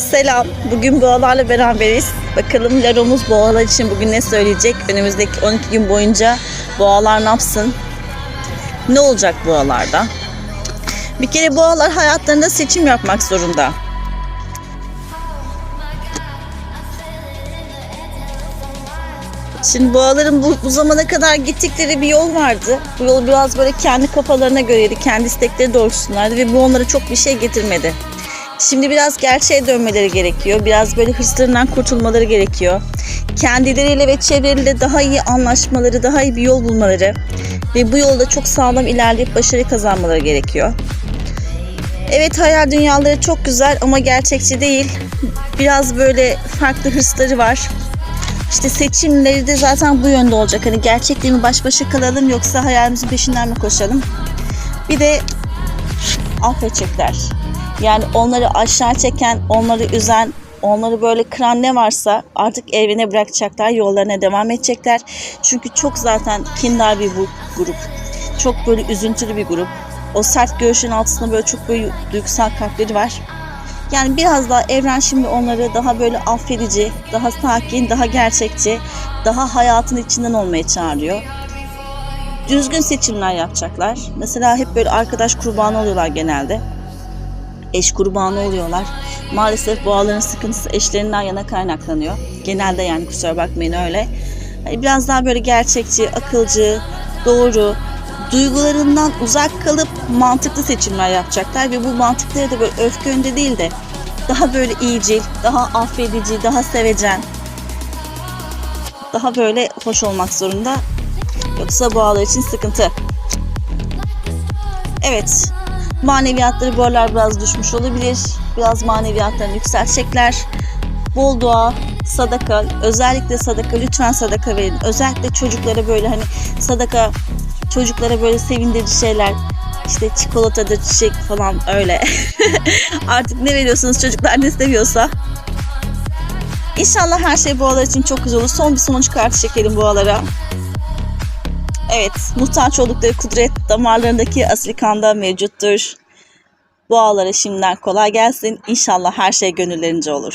Selam. Bugün boğalarla beraberiz. Bakalım Laromuz boğalar için bugün ne söyleyecek? Önümüzdeki 12 gün boyunca boğalar ne yapsın? Ne olacak boğalarda? Bir kere boğalar hayatlarında seçim yapmak zorunda. Şimdi boğaların bu, bu zamana kadar gittikleri bir yol vardı. Bu yol biraz böyle kendi kafalarına göreydi, kendi istekleri doğrultusunlardı ve bu onlara çok bir şey getirmedi. Şimdi biraz gerçeğe dönmeleri gerekiyor. Biraz böyle hırslarından kurtulmaları gerekiyor. Kendileriyle ve çevreleriyle daha iyi anlaşmaları, daha iyi bir yol bulmaları ve bu yolda çok sağlam ilerleyip başarı kazanmaları gerekiyor. Evet hayal dünyaları çok güzel ama gerçekçi değil. Biraz böyle farklı hırsları var. İşte seçimleri de zaten bu yönde olacak. Hani gerçekliği mi baş başa kalalım yoksa hayalimizin peşinden mi koşalım? Bir de affedecekler. Yani onları aşağı çeken, onları üzen, onları böyle kıran ne varsa artık evine bırakacaklar, yollarına devam edecekler. Çünkü çok zaten kindar bir grup. Çok böyle üzüntülü bir grup. O sert göğüşün altında böyle çok böyle duygusal kalpleri var. Yani biraz daha evren şimdi onları daha böyle affedici, daha sakin, daha gerçekçi, daha hayatın içinden olmaya çağırıyor. Düzgün seçimler yapacaklar. Mesela hep böyle arkadaş kurbanı oluyorlar genelde eş kurbanı oluyorlar. Maalesef boğaların sıkıntısı eşlerinden yana kaynaklanıyor. Genelde yani kusura bakmayın öyle. Hani biraz daha böyle gerçekçi, akılcı, doğru, duygularından uzak kalıp mantıklı seçimler yapacaklar ve bu mantıkları da böyle öfke önde değil de daha böyle iyicil, daha affedici, daha sevecen, daha böyle hoş olmak zorunda. Yoksa boğalar için sıkıntı. Evet, maneviyatları bu aralar biraz düşmüş olabilir. Biraz maneviyatlarını yükseltecekler. Bol dua, sadaka, özellikle sadaka, lütfen sadaka verin. Özellikle çocuklara böyle hani sadaka, çocuklara böyle sevindirici şeyler, işte çikolatadır, çiçek falan öyle. Artık ne veriyorsunuz çocuklar ne seviyorsa. İnşallah her şey boğalar için çok güzel olur. Son bir sonuç kartı çekelim boğalara. Evet, muhtaç oldukları kudret damarlarındaki asil kanda mevcuttur. Boğalara şimdiden kolay gelsin. İnşallah her şey gönüllerince olur.